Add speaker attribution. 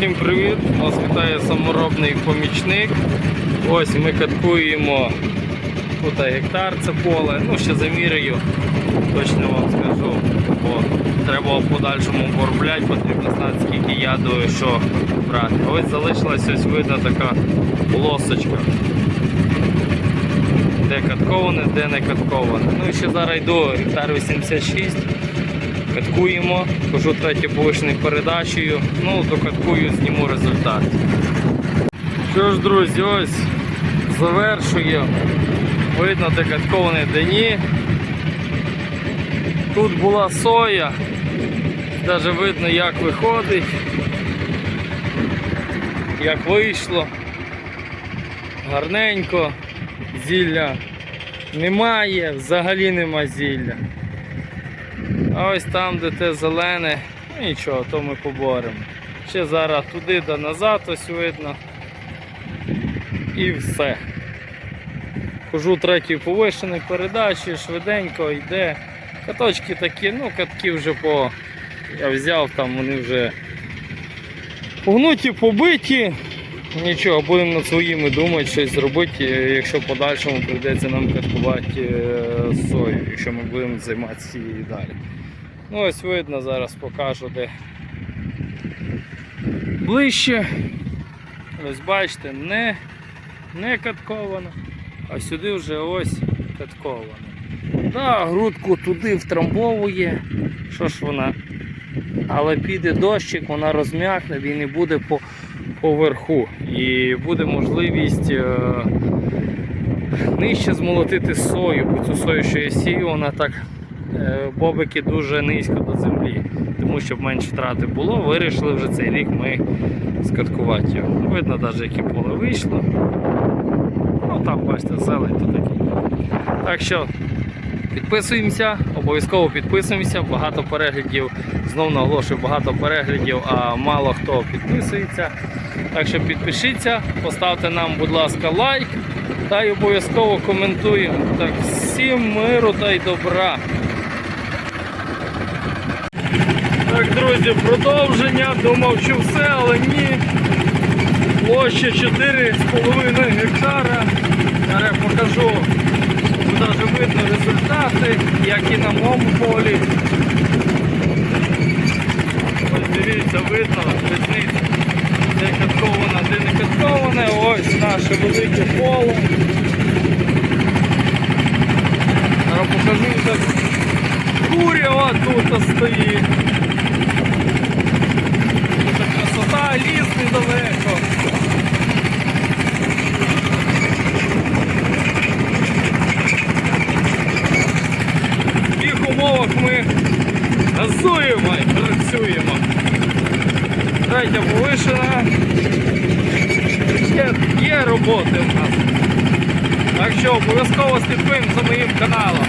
Speaker 1: Всім привіт! Вас вітає саморобний помічник. Ось ми каткуємо тут гектар це поле. Ну, ще заміряю, точно вам скажу. Бо треба в подальшому обробляти, потрібно знати, скільки яду і що брати. Ось залишилась ось видно така полосочка. Де катковане, де не катковане. Ну і ще зараз йду гектар 86. Каткуємо, хожу третю повишеною передачею, ну докаткую, зніму результат. Що ж, друзі, ось завершую. Видно, де каткований, де. Тут була соя, навіть видно, як виходить, як вийшло. Гарненько, зілля немає, взагалі нема зілля. А ось там, де те зелене, ну нічого, то ми поборемо. Ще зараз туди да назад ось видно. І все. Хожу третьою повишеною передачі, швиденько йде. Каточки такі, ну катки вже по. Я взяв, там вони вже погнуті, побиті. Нічого, будемо над своїми думати, щось зробити, якщо в подальшому прийдеться нам каткувати е, сою, якщо ми будемо займатися її далі. Ну ось видно, зараз покажу де ближче. Ось бачите, не, не катковано, а сюди вже ось катковано. Да, грудку туди втрамбовує. Що ж вона? Але піде дощик, вона розм'якне, він і буде по, поверху. І буде можливість е, нижче змолотити сою, бо цю сою, що я сію, вона так бобики дуже низько до землі. Тому щоб менше втрати було, вирішили вже цей рік ми скаткувати його. Видно навіть, яке поле вийшло. Ну там бачите, зелень то таке. Так що підписуємося, обов'язково підписуємося, багато переглядів, знов наголошую, багато переглядів, а мало хто підписується. Так що підпишіться, поставте нам, будь ласка, лайк та й обов'язково коментуємо. Так, всім миру та й добра. Так, друзі, продовження. Думав, що все, але ні. Площа 4,5 гектара. Зараз покажу. Тут навіть видно результати, як і на моєму полі. Ось дивіться, видно різницю. Де катковане, де не катковане. Ось наше велике поле. Зараз покажу, як тут стоїть. Тут красота, ліс недалеко. В таких умовах ми газуємо і працюємо. Третя повишена. Є, є роботи в нас. Так що обов'язково слідкуємо за моїм каналом.